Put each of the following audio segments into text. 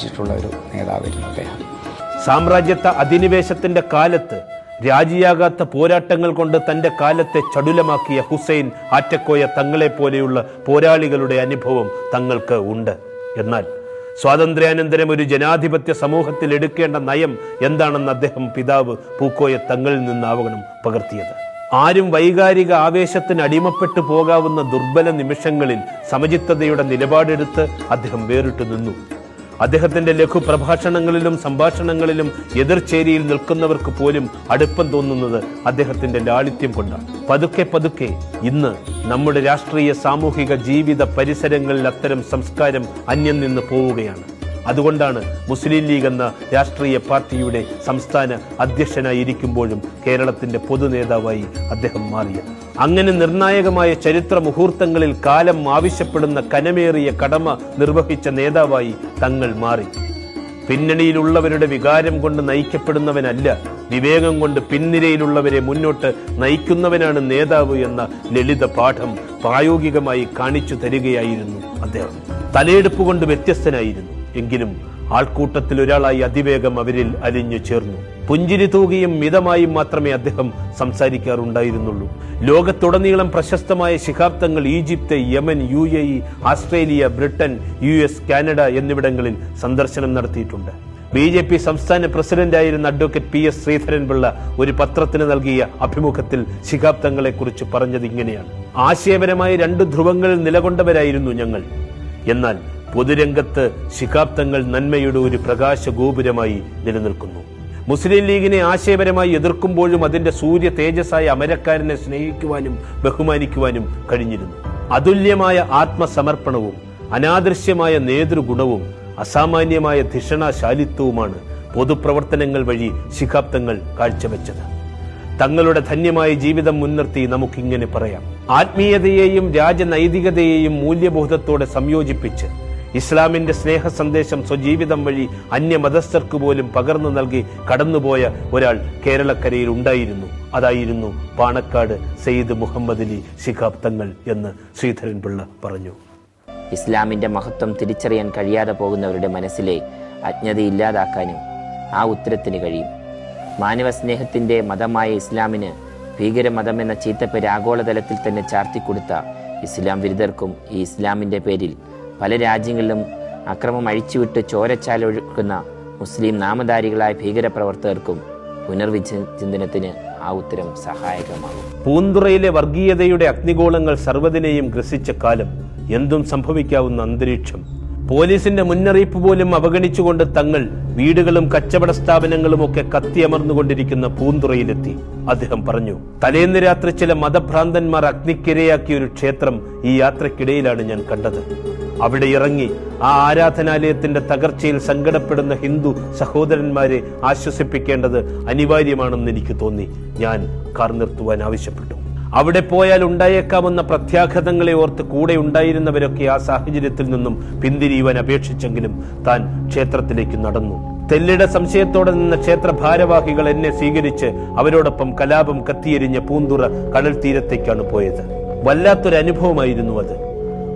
ആർജിച്ചിട്ടുള്ള ഒരു നേതാവായിരുന്നു അദ്ദേഹം. സാമ്രാജ്യത്വ അധിനിവേശത്തിന്റെ കാലത്ത് രാജിയാകാത്ത പോരാട്ടങ്ങൾ കൊണ്ട് തന്റെ കാലത്തെ ചടുലമാക്കിയ ഹുസൈൻ ആറ്റക്കോയ തങ്ങളെ പോലെയുള്ള പോരാളികളുടെ അനുഭവം തങ്ങൾക്ക് ഉണ്ട്. എന്നാൽ സ്വാതന്ത്ര്യാനന്തരം ഒരു ജനാധിപത്യ സമൂഹത്തിൽ എടുക്കേണ്ട നയം എന്താണെന്ന് അദ്ദേഹം പിതാവ് പൂക്കോയ തങ്ങളിൽ നിന്നാവണം പകർത്തിയത്. ആരും വൈകാരിക ആവേശത്തിന് അടിമപ്പെട്ടു പോകാവുന്ന ദുർബല നിമിഷങ്ങളിൽ സമചിത്തതയുടെ നിലപാടെടുത്ത് അദ്ദേഹം വേറിട്ടു നിന്നു. അദ്ദേഹത്തിന്റെ ലഘു പ്രഭാഷണങ്ങളിലും സംഭാഷണങ്ങളിലും എതിർചേരിയിൽ നിൽക്കുന്നവർക്ക് പോലും അടുപ്പം തോന്നുന്നത് അദ്ദേഹത്തിന്റെ ലാളിത്യം കൊണ്ടാണ്. പതുക്കെ പതുക്കെ ഇന്ന് നമ്മുടെ രാഷ്ട്രീയ സാമൂഹിക ജീവിത പരിസരങ്ങളിൽ അത്തരം സംസ്കാരം അന്യം നിന്ന് പോവുകയാണ്. അതുകൊണ്ടാണ് മുസ്ലിം ലീഗ് എന്ന രാഷ്ട്രീയ പാർട്ടിയുടെ സംസ്ഥാന അധ്യക്ഷനായിരിക്കുമ്പോഴും കേരളത്തിന്റെ പൊതുനേതാവായി അദ്ദേഹം മാറിയത്. അങ്ങനെ നിർണായകമായ ചരിത്ര മുഹൂർത്തങ്ങളിൽ കാലം ആവശ്യപ്പെടുന്ന കനമേറിയ കടമ നിർവഹിച്ച നേതാവായി തങ്ങൾ മാറി. പിന്നണിയിലുള്ളവരുടെ വികാരം കൊണ്ട് നയിക്കപ്പെടുന്നവനല്ല വിവേകം കൊണ്ട് പിൻനിരയിലുള്ളവരെ മുന്നോട്ട് നയിക്കുന്നവനാണ് നേതാവ് എന്ന ലളിത പാഠം പ്രായോഗികമായി കാണിച്ചു തരികയായിരുന്നു അദ്ദേഹം. തലയെടുപ്പ് കൊണ്ട് വ്യത്യസ്തനായിരുന്നു എങ്കിലും ആൾക്കൂട്ടത്തിൽ ഒരാളായി അതിവേഗം അവരിൽ അലിഞ്ഞു ചേർന്നു. പുഞ്ചിരി തൂകിയും മിതമായും മാത്രമേ അദ്ദേഹം സംസാരിക്കാറുണ്ടായിരുന്നുള്ളൂ. ലോകത്തുടനീളം പ്രശസ്തമായ ശിഖാബ്ദങ്ങൾ Egypt Yemen U A E Australia Britain U S Canada എന്നിവിടങ്ങളിൽ സന്ദർശനം നടത്തിയിട്ടുണ്ട്. ബി ജെ പി സംസ്ഥാന പ്രസിഡന്റായിരുന്ന അഡ്വക്കേറ്റ് പി എസ് ശ്രീധരൻപിള്ള ഒരു പത്രത്തിന് നൽകിയ അഭിമുഖത്തിൽ ശിഖാബ്ദങ്ങളെ കുറിച്ച് പറഞ്ഞത് ഇങ്ങനെയാണ്. ആശയപരമായി രണ്ട് ധ്രുവങ്ങളിൽ നിലകൊണ്ടവരായിരുന്നു ഞങ്ങൾ. എന്നാൽ പൊതുരംഗത്ത് ശിഖാബ്ദങ്ങൾ നന്മയുടെ ഒരു പ്രകാശ ഗോപുരമായി നിലനിൽക്കുന്നു. മുസ്ലിം ലീഗിനെ ആശയപരമായി എതിർക്കുമ്പോഴും അതിന്റെ സൂര്യ തേജസ്സായ അമരക്കാരനെ സ്നേഹിക്കുവാനും ബഹുമാനിക്കുവാനും കഴിഞ്ഞിരുന്നു. അതുല്യമായ ആത്മസമർപ്പണവും അനാദൃശ്യമായ നേതൃഗുണവും അസാമാന്യമായ ധിഷണാശാലിത്വവുമാണ് പൊതുപ്രവർത്തനങ്ങൾ വഴി ശിഖാബ്ദങ്ങൾ കാഴ്ചവെച്ചത്. തങ്ങളുടെ ധന്യമായ ജീവിതം മുൻനിർത്തി നമുക്കിങ്ങനെ പറയാം. ആത്മീയതയെയും രാജനൈതികതയെയും മൂല്യബോധത്തോടെ സംയോജിപ്പിച്ച് ഇസ്ലാമിന്റെ സ്നേഹ സന്ദേശം സ്വജീവിതം വഴി അന്യമതസ്ഥർക്ക് പോലും പകർന്നു നൽകി കടന്നുപോയ ഒരാൾ കേരളക്കരയിൽ ഉണ്ടായിരുന്നു. അതായിരുന്നു പാണക്കാട് സെയ്ദ് മുഹമ്മദ് അലി ശിഖാബ് തങ്ങൾ എന്ന് ശ്രീധരൻപിള്ള പറഞ്ഞു. ഇസ്ലാമിന്റെ മഹത്വം തിരിച്ചറിയാൻ കഴിയാതെ പോകുന്നവരുടെ മനസ്സിലെ അജ്ഞത ഇല്ലാതാക്കാനും ആ ഉത്തരത്തിന് കഴിയും. മാനവ സ്നേഹത്തിന്റെ മതമായ ഇസ്ലാമിന് ഭീകരമതം എന്ന ചീത്തപ്പേര് ആഗോളതലത്തിൽ തന്നെ ചാർത്തിക്കൊടുത്ത ഇസ്ലാം വിരുദ്ധർക്കും ഈ ഇസ്ലാമിന്റെ പേരിൽ പല രാജ്യങ്ങളിലും അക്രമം അഴിച്ചുവിട്ട് ചോരച്ചാലൊഴുക്കുന്ന മുസ്ലിം നാമധാരികളായ ഭീകരപ്രവർത്തകർക്കും പുനർവിചിന്തനത്തിന് ആ ഉത്തരം സഹായകമാകും. പൂന്തുറയിലെ വർഗീയതയുടെ അഗ്നിഗോളങ്ങൾ സർവതിനെയും ഗ്രസിച്ച കാലം എന്തും സംഭവിക്കാവുന്ന അന്തരീക്ഷം. പോലീസിന്റെ മുന്നറിയിപ്പ് പോലും അവഗണിച്ചുകൊണ്ട് തങ്ങൾ വീടുകളും കച്ചവട സ്ഥാപനങ്ങളും ഒക്കെ കത്തിയമർന്നുകൊണ്ടിരിക്കുന്ന പൂന്തുറയിലെത്തി. അദ്ദേഹം പറഞ്ഞു തലേന്ന് രാത്രി ചില മതഭ്രാന്തന്മാർ അഗ്നിക്കിരയാക്കിയ ഒരു ക്ഷേത്രം ഈ യാത്രക്കിടയിലാണ് ഞാൻ കണ്ടത്. അവിടെ ഇറങ്ങി ആ ആരാധനാലയത്തിന്റെ തകർച്ചയിൽ സങ്കടപ്പെടുന്ന ഹിന്ദു സഹോദരന്മാരെ ആശ്വസിപ്പിക്കേണ്ടത് അനിവാര്യമാണെന്ന് എനിക്ക് തോന്നി. ഞാൻ കാർ നിർത്തുവാൻ ആവശ്യപ്പെട്ടു. അവിടെ പോയാൽ ഉണ്ടായേക്കാമെന്ന പ്രത്യാഘാതങ്ങളെ ഓർത്ത് കൂടെ ഉണ്ടായിരുന്നവരൊക്കെ ആ സാഹചര്യത്തിൽ നിന്നും പിന്തിരിയുവാൻ അപേക്ഷിച്ചെങ്കിലും താൻ ക്ഷേത്രത്തിലേക്ക് നടന്നു. തെല്ലിട സംശയത്തോടെ നിന്ന ക്ഷേത്ര ഭാരവാഹികൾ എന്നെ സ്വീകരിച്ച് അവരോടൊപ്പം കലാപം കത്തിയെരിഞ്ഞ പൂന്തുറ കടൽ തീരത്തേക്കാണ് പോയത്. വല്ലാത്തൊരു അനുഭവമായിരുന്നു അത്.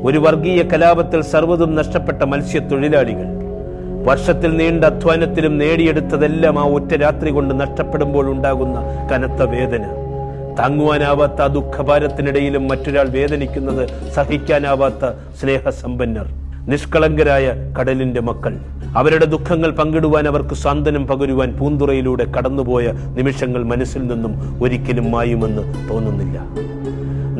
ഒരു വർഗീയ കലാപത്തിൽ സർവതും നഷ്ടപ്പെട്ട മത്സ്യത്തൊഴിലാളികൾ. വർഷത്തിൽ നീണ്ട അധ്വാനത്തിലും നേടിയെടുത്തതെല്ലാം ആ ഒറ്റ രാത്രി കൊണ്ട് നഷ്ടപ്പെടുമ്പോൾ ഉണ്ടാകുന്ന കനത്ത വേദന. താങ്ങുവാനാവാത്ത ആ ദുഃഖഭാരത്തിനിടയിലും മറ്റൊരാൾ വേദനിക്കുന്നത് സഹിക്കാനാവാത്ത സ്നേഹസമ്പന്നർ നിഷ്കളങ്കരായ കടലിന്റെ മക്കൾ. അവരുടെ ദുഃഖങ്ങൾ പങ്കിടുവാൻ അവർക്ക് സാന്ത്വനം പകരുവാൻ പൂന്തുറയിലൂടെ കടന്നുപോയ നിമിഷങ്ങൾ മനസ്സിൽ നിന്നും ഒരിക്കലും മായുമെന്ന് തോന്നുന്നില്ല.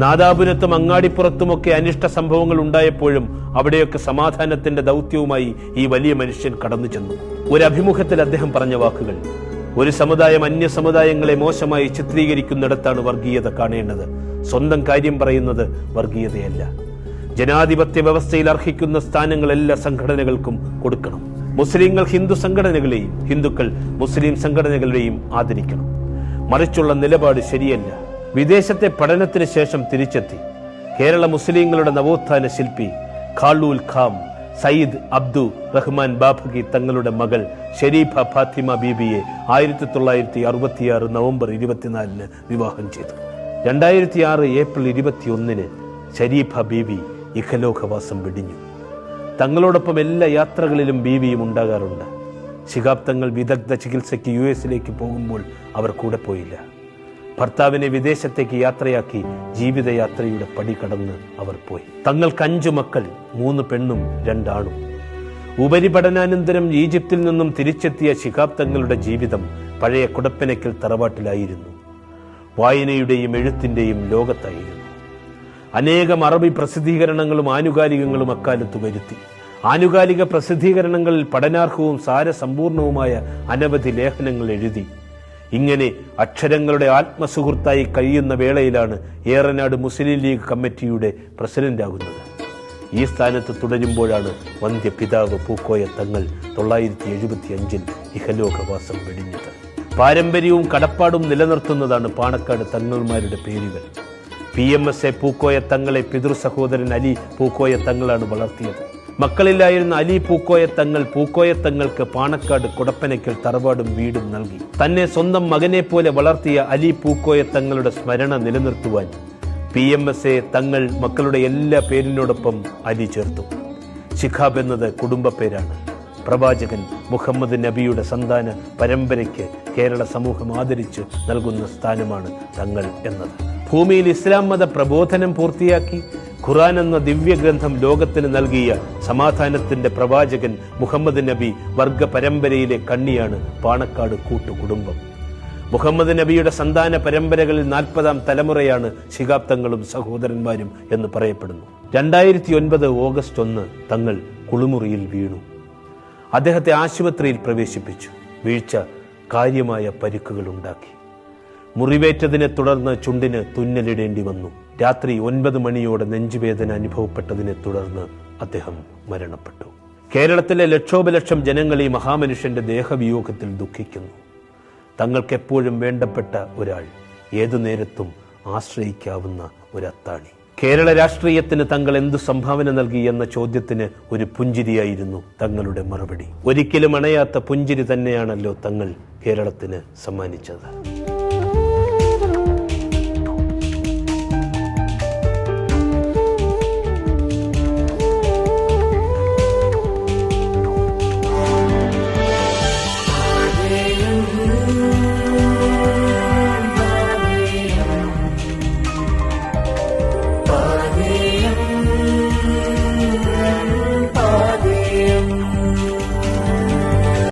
നാദാപുരത്തും അങ്ങാടിപ്പുറത്തുമൊക്കെ അനിഷ്ട സംഭവങ്ങൾ ഉണ്ടായപ്പോഴും അവിടെയൊക്കെ സമാധാനത്തിന്റെ ദൗത്യവുമായി ഈ വലിയ മനുഷ്യൻ കടന്നു ചെന്നു. ഒരു അഭിമുഖത്തിൽ അദ്ദേഹം പറഞ്ഞ വാക്കുകൾ ഒരു സമുദായം അന്യ സമുദായങ്ങളെ മോശമായി ചിത്രീകരിക്കുന്നിടത്താണ് വർഗീയത കാണേണ്ടത്. സ്വന്തം കാര്യം പറയുന്നത് വർഗീയതയല്ല. ജനാധിപത്യ വ്യവസ്ഥയിൽ അർഹിക്കുന്ന സ്ഥാനങ്ങൾ എല്ലാ സംഘടനകൾക്കും കൊടുക്കണം. മുസ്ലിങ്ങൾ ഹിന്ദു സംഘടനകളെയും ഹിന്ദുക്കൾ മുസ്ലിം സംഘടനകളെയും ആദരിക്കണം. മറിച്ചുള്ള നിലപാട് ശരിയല്ല. വിദേശത്തെ പഠനത്തിന് ശേഷം തിരിച്ചെത്തി. കേരള മുസ്ലിങ്ങളുടെ നവോത്ഥാന ശില്പി ഖാളൂൽ ഖാം സയ്യിദ് അബ്ദു റഹ്മാൻ ബാഫക്കി തങ്ങളുടെ മകൾ ഷെരീഫ ഫാത്തിമ ബീബിയെ ആയിരത്തി തൊള്ളായിരത്തി അറുപത്തിയാറ് നവംബർ ഇരുപത്തിനാലിന് വിവാഹം ചെയ്തു. രണ്ടായിരത്തി ആറ് ഏപ്രിൽ ഇരുപത്തിയൊന്നിന് ഷരീഫ ബീബി ഇഖലോകവാസം വെടിഞ്ഞു. തങ്ങളോടൊപ്പം എല്ലാ യാത്രകളിലും ബീവിയും ഉണ്ടാകാറുണ്ട്. ശിഖാബ്ദങ്ങൾ വിദഗ്ധ ചികിത്സയ്ക്ക് യു എസിലേക്ക് പോകുമ്പോൾ അവർ കൂടെ പോയില്ല. ഭർത്താവിനെ വിദേശത്തേക്ക് യാത്രയാക്കി ജീവിതയാത്രയുടെ പടി കടന്ന് അവർ പോയി. തങ്ങൾക്ക് അഞ്ചു മക്കൾ മൂന്ന് പെണ്ണും രണ്ടാണും. ഉപരിപഠനാനന്തരം ഈജിപ്തിൽ നിന്നും തിരിച്ചെത്തിയ ശിഹാബ് തങ്ങളുടെ ജീവിതം പഴയ കുടപ്പനയ്ക്കൽ തറവാട്ടിലായിരുന്നു. വായനയുടെയും എഴുത്തിന്റെയും ലോകത്തായിരുന്നു. അനേകം അറബി പ്രസിദ്ധീകരണങ്ങളും ആനുകാലികങ്ങളും അക്കാലത്ത് വരുത്തി. ആനുകാലിക പ്രസിദ്ധീകരണങ്ങളിൽ പഠനാർഹവും സാരസമ്പൂർണവുമായ അനവധി ലേഖനങ്ങൾ എഴുതി. ഇങ്ങനെ അക്ഷരങ്ങളുടെ ആത്മസുഹൃത്തായി കഴിയുന്ന വേളയിലാണ് ഏറനാട് മുസ്ലിം ലീഗ് കമ്മിറ്റിയുടെ പ്രസിഡന്റാകുന്നത്. ഈ സ്ഥാനത്ത് തുടരുമ്പോഴാണ് വന്ധ്യ പിതാവ് പൂക്കോയ തങ്ങൾ തൊള്ളായിരത്തി എഴുപത്തി അഞ്ചിൽ ഇഹലോകവാസം വെടിഞ്ഞത്. പാരമ്പര്യവും കടപ്പാടും നിലനിർത്തുന്നതാണ് പാണക്കാട് തങ്ങൾമാരുടെ പേരുകൾ. P M S A Pookoya തങ്ങളെ പിതൃ സഹോദരൻ അലി പൂക്കോയ തങ്ങളാണ് വളർത്തിയത്. മക്കളില്ലായിരുന്ന അലി പൂക്കോയ തങ്ങൾ പൂക്കോയ തങ്ങൾക്ക് പാണക്കാട് കുടപ്പനയ്ക്കൽ തറവാടും വീടും നൽകി. തന്നെ സ്വന്തം മകനെ പോലെ വളർത്തിയ അലി പൂക്കോയ തങ്ങളുടെ സ്മരണ നിലനിർത്തുവാൻ പി എം എസ് എ തങ്ങൾ മക്കളുടെ എല്ലാ പേരിനോടൊപ്പം അലി ചേർത്തു. ശിഖാബ് എന്നത് കുടുംബ പേരാണ്. പ്രവാചകൻ മുഹമ്മദ് നബിയുടെ സന്താന പരമ്പരയ്ക്ക് കേരള സമൂഹം ആദരിച്ചു നൽകുന്ന സ്ഥാനമാണ് തങ്ങൾ എന്നത്. ഭൂമിയിൽ ഇസ്ലാം മത പ്രബോധനം പൂർത്തിയാക്കി ഖുറാൻ എന്ന ദിവ്യഗ്രന്ഥം ലോകത്തിന് നൽകിയ സമാധാനത്തിന്റെ പ്രവാചകൻ മുഹമ്മദ് നബി വർഗ പരമ്പരയിലെ കണ്ണിയാണ് പാണക്കാട് കൂട്ടുകുടുംബം. മുഹമ്മദ് നബിയുടെ സന്താന പരമ്പരകളിൽ നാൽപ്പതാം തലമുറയാണ് ശിഹാബ് തങ്ങളും സഹോദരന്മാരും എന്ന് പറയപ്പെടുന്നു. രണ്ടായിരത്തി ഒൻപത് ഓഗസ്റ്റ് ഒന്ന് തങ്ങൾ കുളിമുറിയിൽ വീണു. അദ്ദേഹത്തെ ആശുപത്രിയിൽ പ്രവേശിപ്പിച്ചു. വീഴ്ച കാര്യമായ പരിക്കുകൾ ഉണ്ടാക്കി. മുറിവേറ്റതിനെ തുടർന്ന് ചുണ്ടിന് തുന്നലിടേണ്ടി വന്നു. രാത്രി ഒൻപത് മണിയോടെ നെഞ്ചുവേദന അനുഭവപ്പെട്ടതിനെ തുടർന്ന് അദ്ദേഹം മരണപ്പെട്ടു. കേരളത്തിലെ ലക്ഷോപലക്ഷം ജനങ്ങൾ ഈ മഹാമനുഷ്യന്റെ ദേഹവിയോഗത്തിൽ ദുഃഖിക്കുന്നു. തങ്ങൾക്കെപ്പോഴും വേണ്ടപ്പെട്ട ഒരാൾ ഏതു നേരത്തും ആശ്രയിക്കാവുന്ന ഒരു അത്താണി കേരള രാഷ്ട്രീയത്തിന് തങ്ങൾ എന്തു സംഭാവന നൽകി എന്ന ചോദ്യത്തിന് ഒരു പുഞ്ചിരിയായിരുന്നു തങ്ങളുടെ മറുപടി. ഒരിക്കലും അണയാത്ത പുഞ്ചിരി തന്നെയാണല്ലോ തങ്ങൾ കേരളത്തിന് സമ്മാനിച്ചത്.